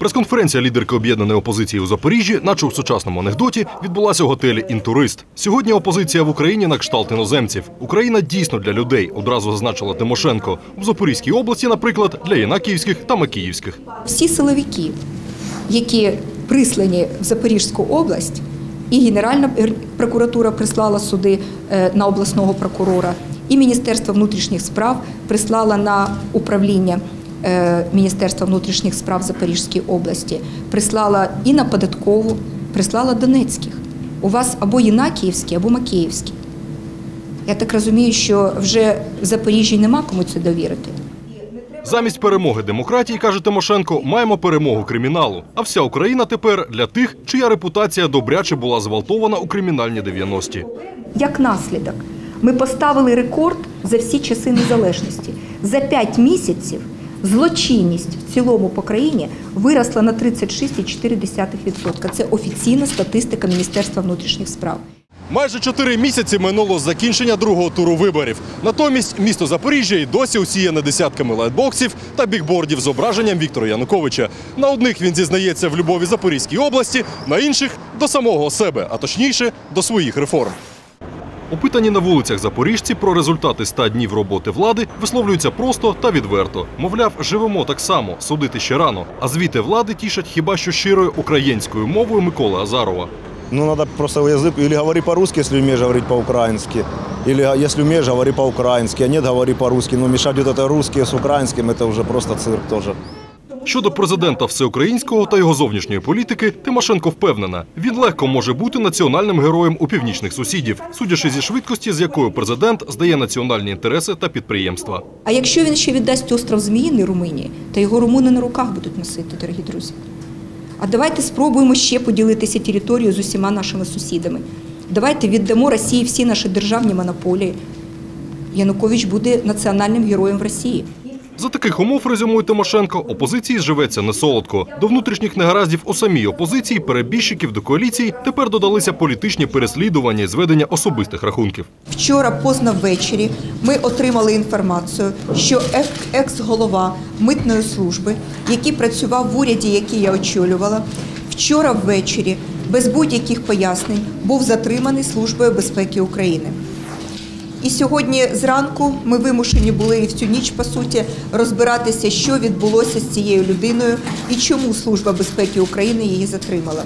Прес-конференція лідерки об'єднаної опозиції у Запоріжжі, наче в сучасному анекдоті, відбулася у готелі Інтурист. Сьогодні опозиція в Україні на кшталт іноземців. Україна дійсно для людей, одразу зазначила Тимошенко. В Запорізькій області, наприклад, для інакіївських та макіївських. всі силовики, які прислані в Запорізьку область, і Генеральна прокуратура прислала суди е, на обласного прокурора, і Міністерство внутрішніх справ прислала на управління Міністерства внутрішніх справ Запорізької області, прислала і на податкову, прислала Донецьких. У вас або Єнакіївські, або Макіївські. Я так розумію, що вже в Запоріжжі нема кому це довірити. Замість перемоги демократії, каже Тимошенко, маємо перемогу криміналу. А вся Україна тепер для тих, чия репутація добряче була зґвалтована у кримінальні 90-ті. Як наслідок, ми поставили рекорд за всі часи незалежності. За 5 місяців злочинність в цілому по країні виросла на 36,4%. Це офіційна статистика Міністерства внутрішніх справ. Майже чотири місяці минуло з закінчення другого туру виборів. Натомість місто Запоріжжя і досі усіяне десятками лайтбоксів та бікбордів з зображенням Віктора Януковича. На одних він зізнається в любові Запорізькій області, на інших до самого себе, а точніше до своїх реформ. Опитані на вулицях запоріжці про результати 100 днів роботи влади висловлюються просто та відверто. Мовляв, живемо так само, судити ще рано. А звіти влади тішать хіба що щирою українською мовою Миколи Азарова. Ну, надо просто язык, или говори по-русски, если умеешь говорить по-украински, или а, если умеешь, говори по-украински, а нет, говори по-русски. Но мешать вот это русские с украинским, это уже просто цирк тоже. Щодо президента всеукраїнського та його зовнішньої політики, Тимошенко впевнена, він легко може бути національним героєм у північних сусідів, судячи зі швидкості, з якою президент здає національні інтереси та підприємства. А якщо він ще віддасть остров Зміїний Румунії, то його румуни на руках будуть носити, дорогі друзі. А давайте спробуємо ще поділитися територією з усіма нашими сусідами. Давайте віддамо Росії всі наші державні монополії. Янукович буде національним героєм в Росії. За таких умов, резюмує Тимошенко, опозиції зживеться не солодко. До внутрішніх негараздів у самій опозиції, перебіжчиків до коаліції тепер додалися політичні переслідування і зведення особистих рахунків. Вчора поздно ввечері ми отримали інформацію, що екс-голова митної служби, який працював в уряді, який я очолювала, вчора ввечері без будь-яких пояснень був затриманий Службою безпеки України. І сьогодні зранку ми вимушені були і всю ніч по суті розбиратися, що відбулося з цією людиною і чому Служба безпеки України її затримала.